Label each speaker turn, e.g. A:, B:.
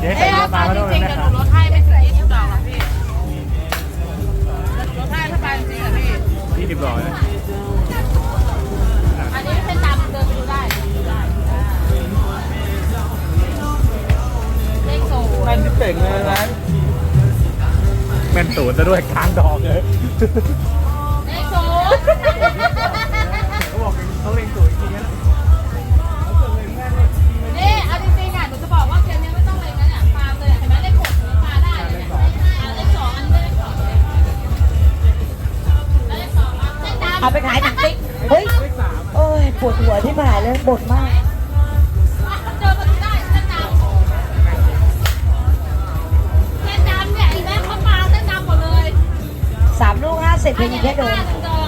A: เดี๋ยวใส่
B: เอ๊ะ
A: เยอะมา
B: ตาม
A: ก็
B: จ
A: ต้อง
B: ริงๆ
A: นะ
B: เดี๋ยว
A: ค
B: ห
A: รับ
B: นูลดให้ไม่ถึงยี่สิบดอกหรอกพี่ลดให้ถ้าไปจริงๆอะพี่
A: ยี่สิบดอกนะ
B: อันนี้เป็นตามเดินไปดูได้เดินไปดูได้อ่าเลขศูนย์
C: แม่นที่เป่งเลยนะ
A: แม่นศูนย์ซะด้วยกลางดอกเลย
B: เลขศูน เลขดำ
D: เอาไปขายหนังติ๊กเฮ้ย โอ้ย ปวดหัวที่ผ่านเลยบ่นมาก
B: เจอมาดูได้เส้นดำเส้นดำเนี่ยไอ้แม่เขาปาเส้นดำหมดเลย
D: สามลูกห้าสิบเพียงแค่โดน
B: หนู